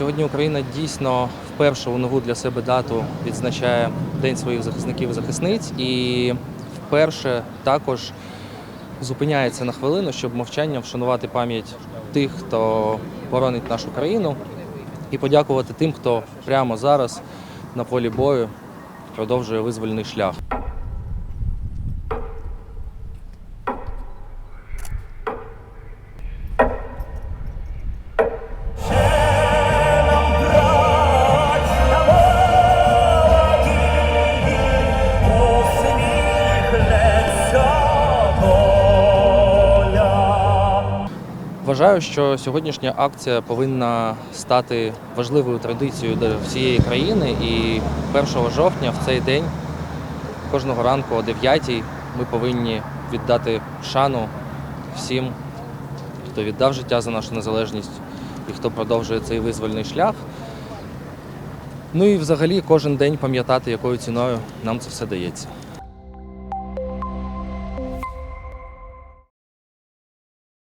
Сьогодні Україна дійсно вперше у нову для себе дату відзначає День своїх захисників і захисниць, і вперше також зупиняється на хвилину, щоб мовчанням вшанувати пам'ять тих, хто боронить нашу країну, і подякувати тим, хто прямо зараз на полі бою продовжує визвольний шлях. Вважаю, що сьогоднішня акція повинна стати важливою традицією для всієї країни. І 1 жовтня в цей день кожного ранку о 9 ми повинні віддати шану всім, хто віддав життя за нашу незалежність і хто продовжує цей визвольний шлях. Ну і взагалі кожен день пам'ятати, якою ціною нам це все дається.